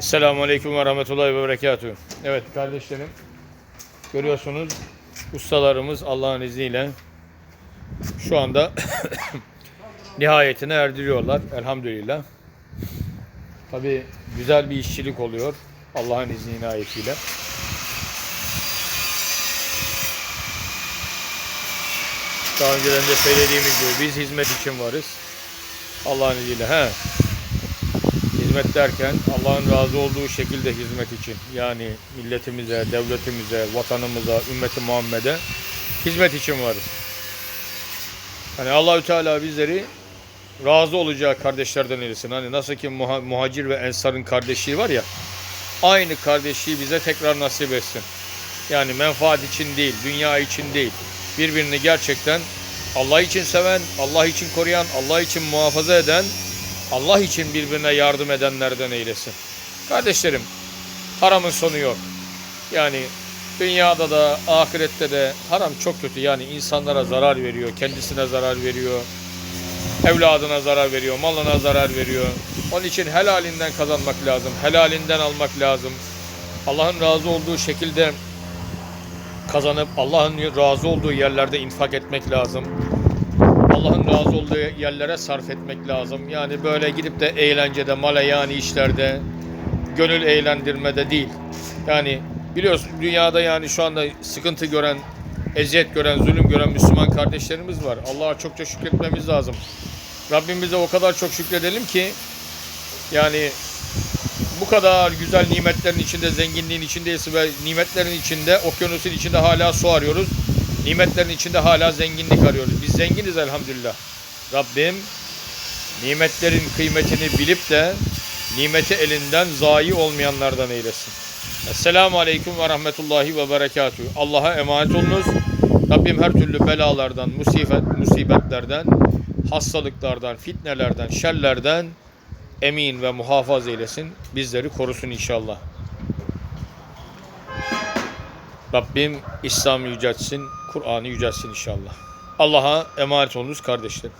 Esselamu Aleyküm ve Rahmetullahi ve Berekatuhu. Evet kardeşlerim, görüyorsunuz ustalarımız Allah'ın izniyle şu anda nihayetine erdiriyorlar elhamdülillah. Tabi güzel bir işçilik oluyor Allah'ın izni inayetiyle. Daha önceden de söylediğimiz gibi biz hizmet için varız. Allah'ın izniyle. He. Hizmet derken Allah'ın razı olduğu şekilde hizmet için. Yani milletimize, devletimize, vatanımıza, ümmeti Muhammed'e hizmet için varız. Hani Allahü Teala bizleri razı olacağı kardeşlerden eylesin. Hani nasıl ki muha- muhacir ve ensarın kardeşliği var ya. Aynı kardeşliği bize tekrar nasip etsin. Yani menfaat için değil, dünya için değil. Birbirini gerçekten Allah için seven, Allah için koruyan, Allah için muhafaza eden, Allah için birbirine yardım edenlerden eylesin. Kardeşlerim, haramın sonu yok. Yani dünyada da ahirette de haram çok kötü. Yani insanlara zarar veriyor, kendisine zarar veriyor, evladına zarar veriyor, malına zarar veriyor. Onun için helalinden kazanmak lazım, helalinden almak lazım. Allah'ın razı olduğu şekilde kazanıp Allah'ın razı olduğu yerlerde infak etmek lazım. Allah'ın razı olduğu yerlere sarf etmek lazım. Yani böyle gidip de eğlencede, maleyani işlerde, gönül eğlendirmede değil. Yani biliyorsun dünyada yani şu anda sıkıntı gören, eziyet gören, zulüm gören Müslüman kardeşlerimiz var. Allah'a çokça şükretmemiz lazım. Rabbimize o kadar çok şükredelim ki yani bu kadar güzel nimetlerin içinde, zenginliğin içindeyiz ve nimetlerin içinde, okyanusun içinde hala su arıyoruz. Nimetlerin içinde hala zenginlik arıyoruz. Biz zenginiz elhamdülillah. Rabbim nimetlerin kıymetini bilip de nimeti elinden zayi olmayanlardan eylesin. Esselamu Aleyküm ve Rahmetullahi ve Berekatuhu. Allah'a emanet olunuz. Rabbim her türlü belalardan, musibet, musibetlerden, hastalıklardan, fitnelerden, şerlerden emin ve muhafaza eylesin. Bizleri korusun inşallah. Rabbim İslam'ı yüceltsin, Kur'an'ı yüceltsin inşallah. Allah'a emanet olunuz kardeşlerim.